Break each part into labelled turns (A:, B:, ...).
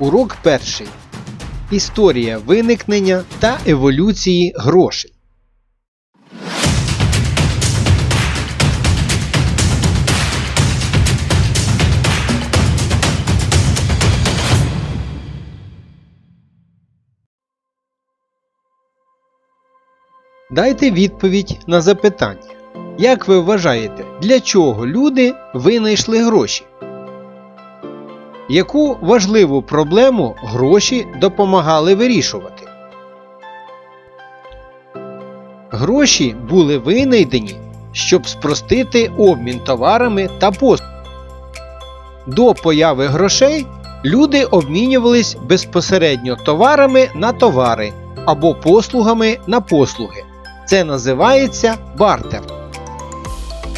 A: Урок перший. Історія виникнення та еволюції грошей. Дайте відповідь на запитання. Як ви вважаєте, для чого люди винайшли гроші? Яку важливу проблему гроші допомагали вирішувати? Гроші були винайдені, щоб спростити обмін товарами та послугами. До появи грошей люди обмінювались безпосередньо товарами на товари або послугами на послуги. Це називається бартер.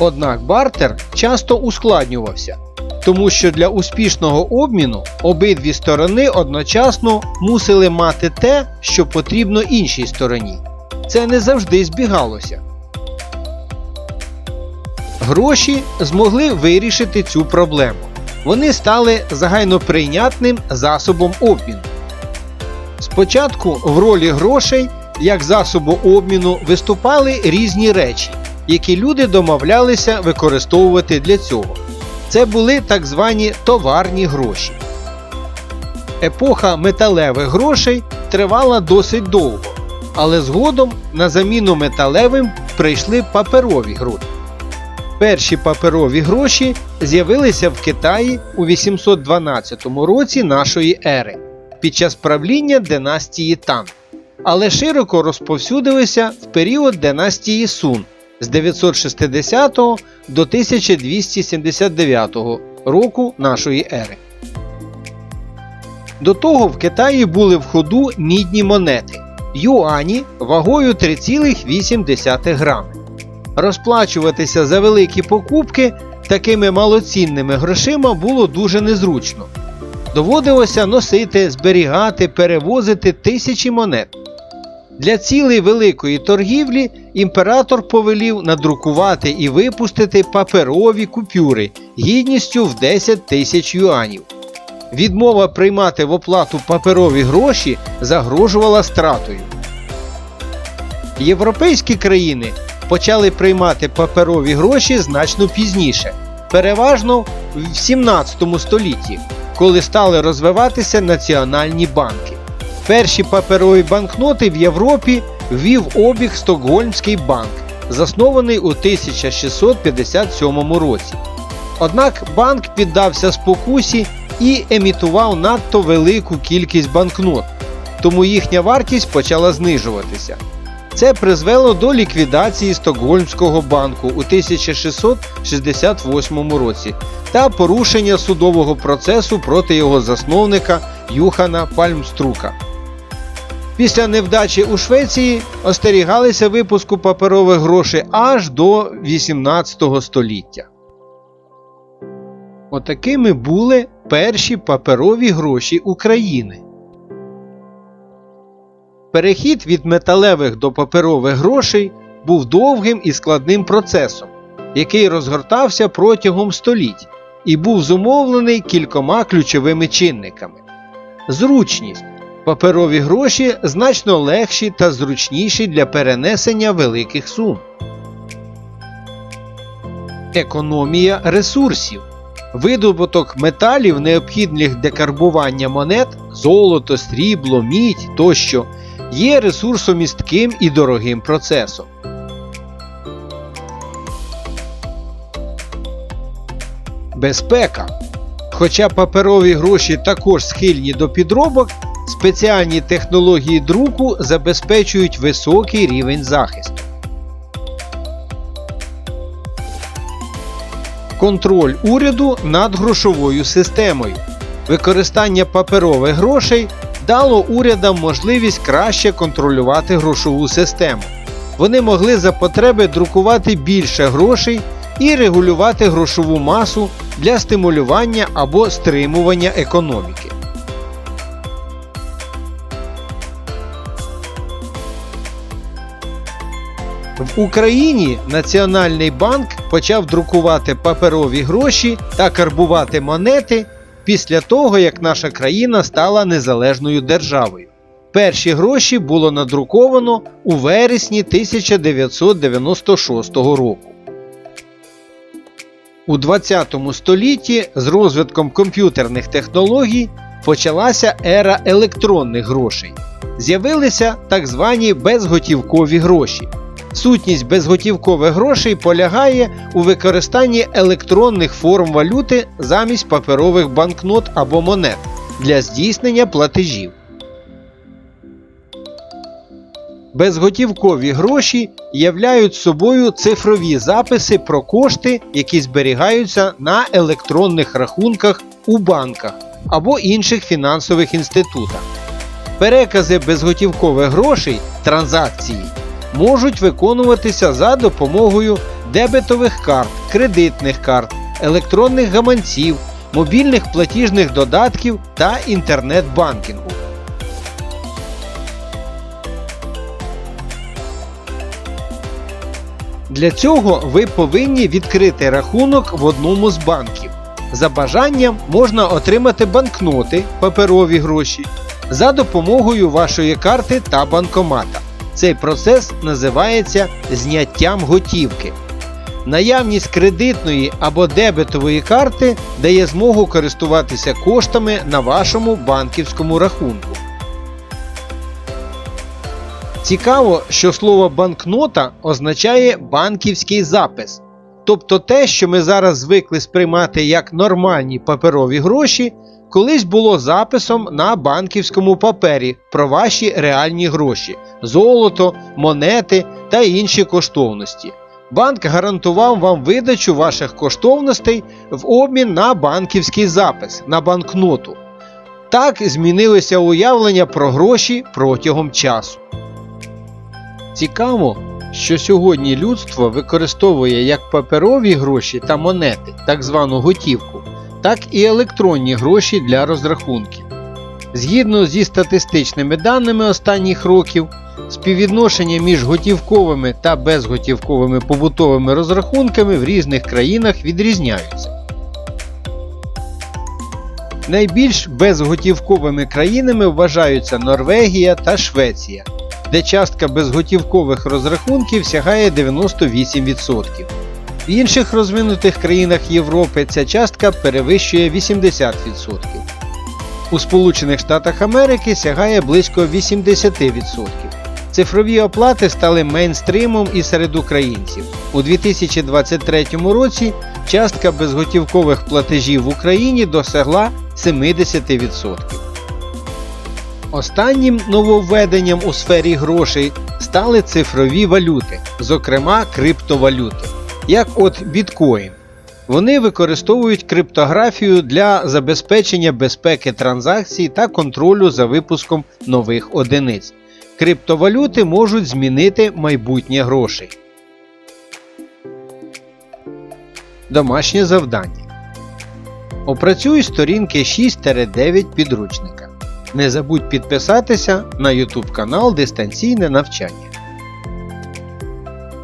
A: Однак бартер часто ускладнювався, тому що для успішного обміну обидві сторони одночасно мусили мати те, що потрібно іншій стороні. Це не завжди збігалося. Гроші змогли вирішити цю проблему. Вони стали загальноприйнятним засобом обміну. Спочатку в ролі грошей як засобу обміну виступали різні речі, які люди домовлялися використовувати для цього. Це були так звані товарні гроші. Епоха металевих грошей тривала досить довго, але згодом на заміну металевим прийшли паперові гроші. Перші паперові гроші з'явилися в Китаї у 812 році нашої ери під час правління династії Тан, але широко розповсюдилися в період династії Сун з 960 до 1279 року нашої ери. До того в Китаї були в ходу мідні монети юані вагою 3,8 грами. Розплачуватися за великі покупки такими малоцінними грошима було дуже незручно. Доводилося носити, зберігати, перевозити тисячі монет. Для цілей великої торгівлі імператор повелів надрукувати і випустити паперові купюри гідністю в 10 тисяч юанів. Відмова приймати в оплату паперові гроші загрожувала стратою. Європейські країни почали приймати паперові гроші значно пізніше, переважно в 17 столітті, коли стали розвиватися національні банки. Перші паперові банкноти в Європі ввів обіг Стокгольмський банк, заснований у 1657 році. Однак банк піддався спокусі і емітував надто велику кількість банкнот, тому їхня вартість почала знижуватися. Це призвело до ліквідації Стокгольмського банку у 1668 році та порушення судового процесу проти його засновника Юхана Пальмструка. Після невдачі у Швеції остерігалися випуску паперових грошей аж до 18 століття. Отакими були перші паперові гроші України. Перехід від металевих до паперових грошей був довгим і складним процесом, який розгортався протягом століть і був зумовлений кількома ключовими чинниками. Зручність. Паперові гроші значно легші та зручніші для перенесення великих сум. Економія ресурсів. Видобуток металів, необхідних для карбування монет, золото, срібло, мідь тощо, є ресурсомістким і дорогим процесом. Безпека. Хоча паперові гроші також схильні до підробок, спеціальні технології друку забезпечують високий рівень захисту. Контроль уряду над грошовою системою. Використання паперових грошей дало урядам можливість краще контролювати грошову систему. Вони могли за потреби друкувати більше грошей і регулювати грошову масу для стимулювання або стримування економіки. В Україні Національний банк почав друкувати паперові гроші та карбувати монети після того, як наша країна стала незалежною державою. Перші гроші було надруковано у вересні 1996 року. У 20 столітті з розвитком комп'ютерних технологій почалася ера електронних грошей. З'явилися так звані безготівкові гроші. Сутність безготівкових грошей полягає у використанні електронних форм валюти замість паперових банкнот або монет для здійснення платежів. Безготівкові гроші являють собою цифрові записи про кошти, які зберігаються на електронних рахунках у банках або інших фінансових інститутах. Перекази безготівкових грошей транзакції можуть виконуватися за допомогою дебетових карт, кредитних карт, електронних гаманців, мобільних платіжних додатків та інтернет-банкінгу. Для цього ви повинні відкрити рахунок в одному з банків. За бажанням можна отримати банкноти, паперові гроші за допомогою вашої карти та банкомата. Цей процес називається зняттям готівки. Наявність кредитної або дебетової карти дає змогу користуватися коштами на вашому банківському рахунку. Цікаво, що слово банкнота означає банківський запис. Тобто те, що ми зараз звикли сприймати як нормальні паперові гроші, колись було записом на банківському папері про ваші реальні гроші золото, монети та інші коштовності. Банк гарантував вам видачу ваших коштовностей в обмін на банківський запис на банкноту. Так змінилося уявлення про гроші протягом часу. Цікаво, що сьогодні людство використовує як паперові гроші та монети, так звану готівку, так і електронні гроші для розрахунків. Згідно зі статистичними даними останніх років, співвідношення між готівковими та безготівковими побутовими розрахунками в різних країнах відрізняються. Найбільш безготівковими країнами вважаються Норвегія та Швеція, де частка безготівкових розрахунків сягає 98%. В інших розвинутих країнах Європи ця частка перевищує 80%. У Сполучених Штатах Америки сягає близько 80%. Цифрові оплати стали мейнстримом і серед українців. У 2023 році частка безготівкових платежів в Україні досягла 70%. Останнім нововведенням у сфері грошей стали цифрові валюти, зокрема криптовалюти, як от біткоін. Вони використовують криптографію для забезпечення безпеки транзакцій та контролю за випуском нових одиниць. Криптовалюти можуть змінити майбутнє грошей. Домашнє завдання. Опрацюй сторінки 6-9 підручника. Не забудь підписатися на YouTube канал Дистанційне навчання.